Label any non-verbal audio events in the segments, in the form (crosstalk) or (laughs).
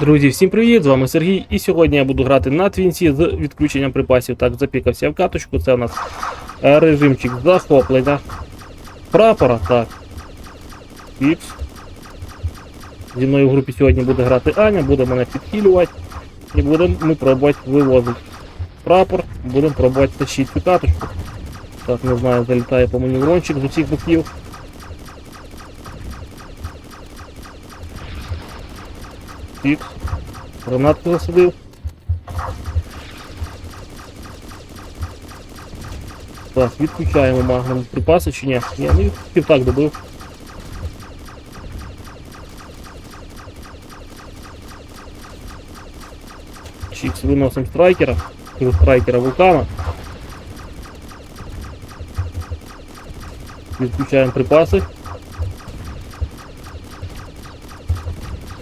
Друзі, всім привіт! З вами Сергій. І сьогодні я буду грати на твінці з відключенням припасів. Так, запікався в каточку. Це у нас е, режимчик захоплення. Прапора, так. Ікс. Зі мною в групі сьогодні буде грати Аня, буде мене підхилювати. І будемо ми пробувати вивозити прапор, будемо пробувати тащити цю каточку. Так, не знаю, залітає по мені урончик з усіх боків. Ікс. Гранатку засадив. Так, відключаємо магнум припаси чи ні? Ні, ну і так добив. Чікс, виносимо страйкера. Кажу, страйкера вулкана. Відключаємо припаси.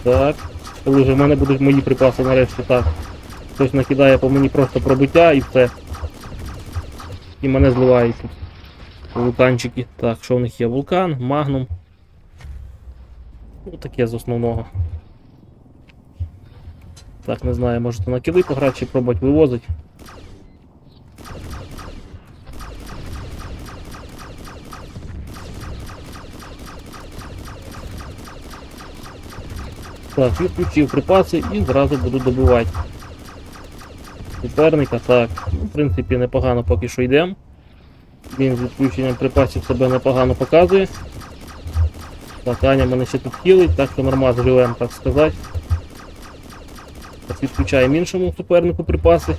Так. Коли вже в мене будуть мої припаси нарешті так. Хтось накидає по мені просто пробиття і все. І мене зливають. Вулканчики. Так, що в них є? Вулкан, магнум. Ну таке з основного. Так, не знаю, можете на пограти чи пробувати вивозити. Так, відключив припаси і зразу буду добивати. Суперника, так. В принципі, непогано поки що йдемо. Він з відключенням припасів себе непогано показує. Так, Аня мене ще тут хілить, так що нормально живемо, так сказати. Так, відключаємо іншому супернику припаси.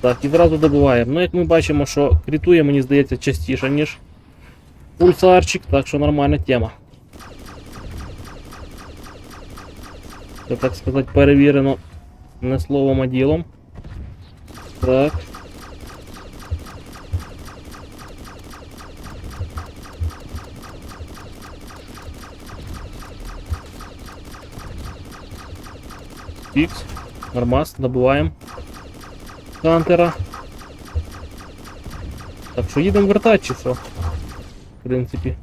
Так, і зразу добиваємо. Ну, як ми бачимо, що критує, мені здається, частіше, ніж пульсарчик, так що нормальна тема. Це, так сказати, перевірено не словом, а ділом. Так. Фікс. Нормас, добиваємо. Хантера. Так що їдемо вертати чи що? В принципі.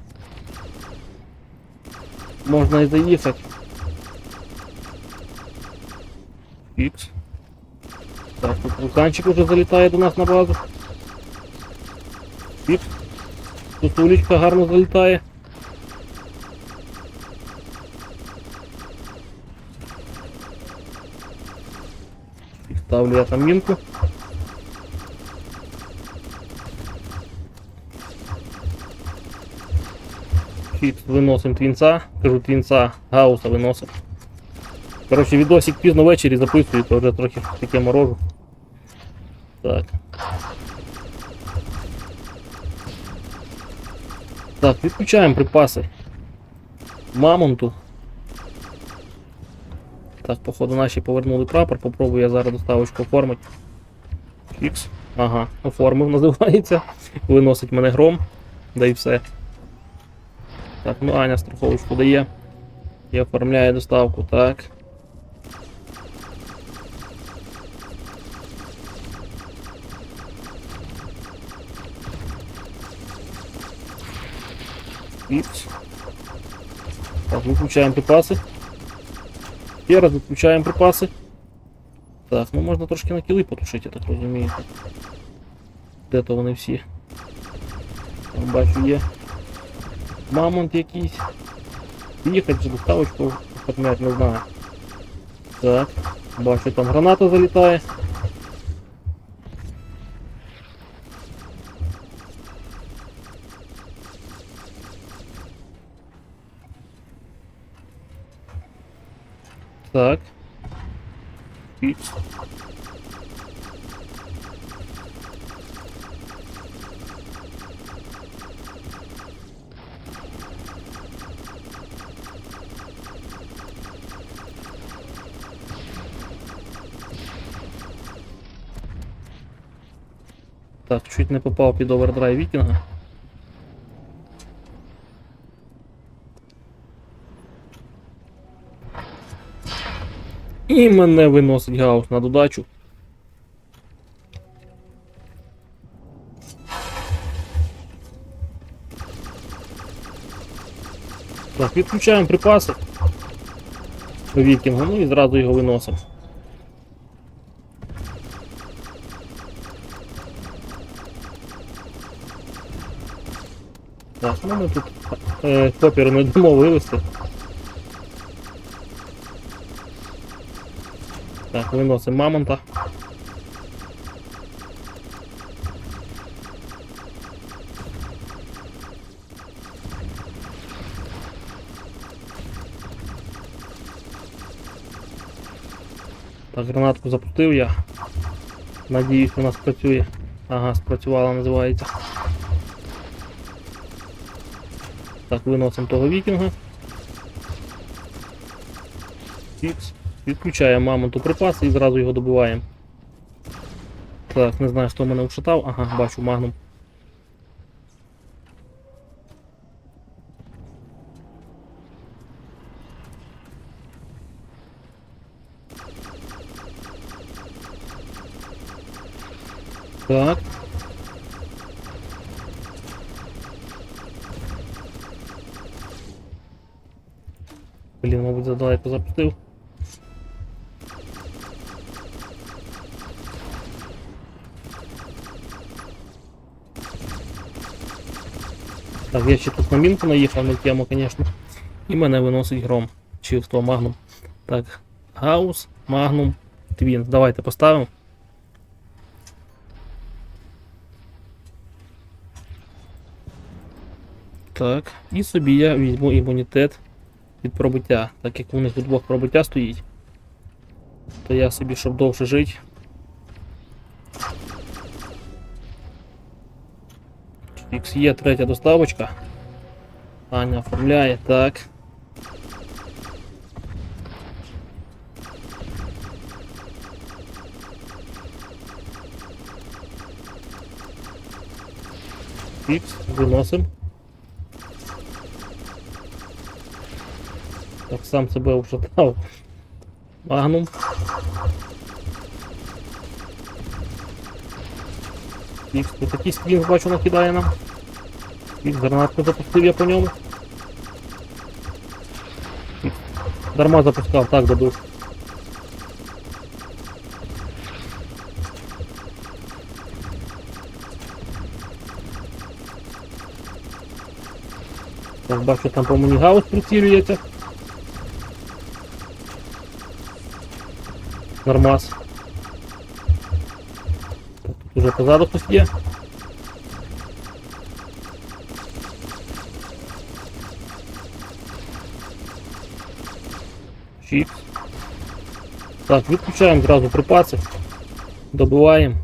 Можна і заїхати. Фікс. Так, тут вулканчик уже залітає до нас на базу. Фікс. Тут улічка гарно залітає. Ставлю я там мінку. Фікс, виносимо твінца. Кажу твінца, гауса виносимо. Коротше, відосик пізно ввечері записую, то вже трохи таке морожу. Так. Так, відключаємо припаси. Мамонту. Так, походу наші повернули прапор, попробую я зараз доставочку оформити. Фікс. Ага, оформив, називається. Виносить мене гром. Да і все. Так, ну Аня страховочку дає. І оформляє доставку, так. Ікс. Так, виключаємо припаси. Ще раз виключаємо припаси. Так, ну можна трошки на кіли потушити, я так розумію. Де то вони всі? Там бачу є. Мамонт якийсь. Їхати вже доставочку оформляти, не знаю. Так, бачу там граната залітає. Так. Так, чуть не попав під овердрайв вікінга. І мене виносить гаус на додачу. Так, відключаємо припаси. вікінгу, ну і зразу його виносимо. Так, ну ми тут е, копір не дамо вивести. Так, виносимо мамонта. Так, гранатку запустив я. Надіюсь, вона спрацює. Ага, спрацювала, називається. Так, виносимо того вікінга. Фікс. Відключаємо мамонту припас і зразу його добиваємо. Так, не знаю, хто мене ушатав. Ага, бачу магнум. Так. Блін, мабуть, задалеко запустив. Так, я ще тут на мінку наїхав на тему, звісно. І мене виносить гром. Чи хто магнум. Так, гаус, магнум, твін. Давайте поставимо. Так, і собі я візьму імунітет від пробиття. Так як у них у двох пробиття стоїть, то я собі, щоб довше жити. Фікс є третя доставочка. Аня оформляє, так. Фікс, виносим. Так сам себе ушатав. Магнум. Фікс, тут такий скрін бачу накидає нам. Фікс, гранатку запустив я по ньому. Фікс. Дарма запускав, так добив. Так, бачу, там по мені гаус прицілюється. Нормас. Так, тут уже позаду хтось є. Чіпс. Так, відключаємо зразу припаси. Добиваємо.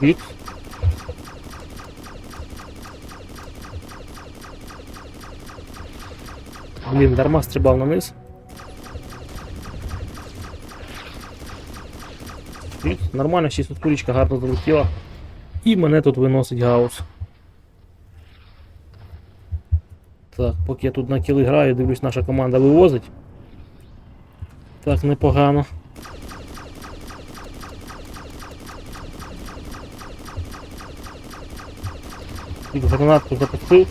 Фікс. Блін, дарма стрибав на низ. Нормально, ще тут курічка гарно залетіла. І мене тут виносить гаус. Так, поки я тут на кіли граю, дивлюсь, наша команда вивозить. Так, непогано. Під гранатку запустив.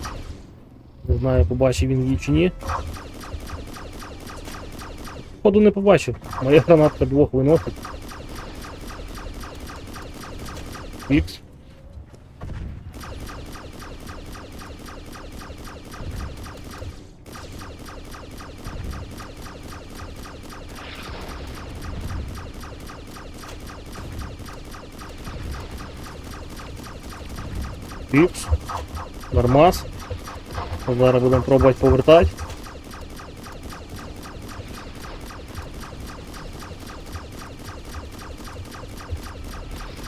Не знаю, побачив він її чи ні. Ходу не побачив. Моя гранатка двох виносить. Фікс. Фікс. Нормас. Зараз будемо пробувати повертати.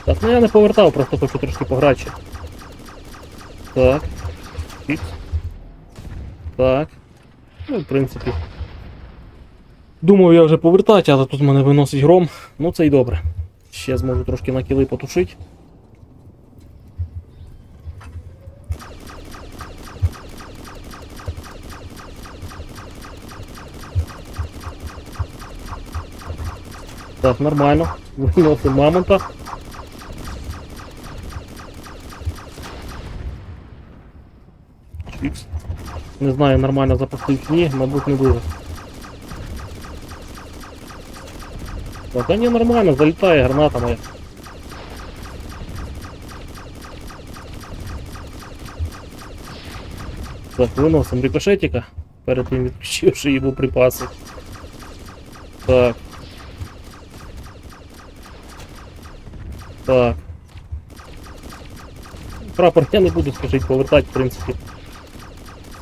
Так, ну я не повертав, просто хочу трошки пограчі. Так. Фікс. Так. Ну, в принципі. Думав я вже повертати, але тут мене виносить гром. Ну це й добре. Ще зможу трошки на кіли потушити. Так, нормально. (laughs) Виносимо мамонта. Не знаю, нормально запустив чи ні, мабуть, не дуже. Так, а ні, нормально, залітає граната моя. Так, виносимо рикошетика, перед тим відключивши йому припаси. Так. Так. Прапор я не буду, скажіть, повертати, в принципі.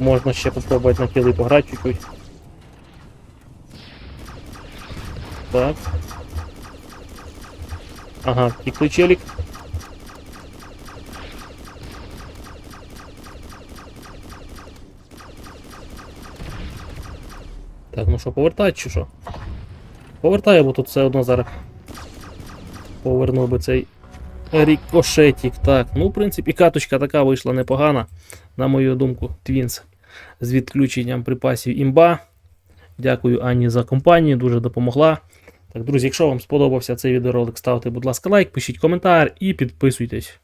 Можна ще попробувати на кіли пограти чуть-чуть. Так. Ага, тікли челік. Так, ну що, повертати чи що? Повертаю, бо тут все одно зараз повернув би цей рікошетик. Так, ну, в принципі, каточка така вийшла непогана, на мою думку, Твінс з відключенням припасів імба. Дякую Ані за компанію, дуже допомогла. Так, друзі, якщо вам сподобався цей відеоролик, ставте, будь ласка, лайк, пишіть коментар і підписуйтесь.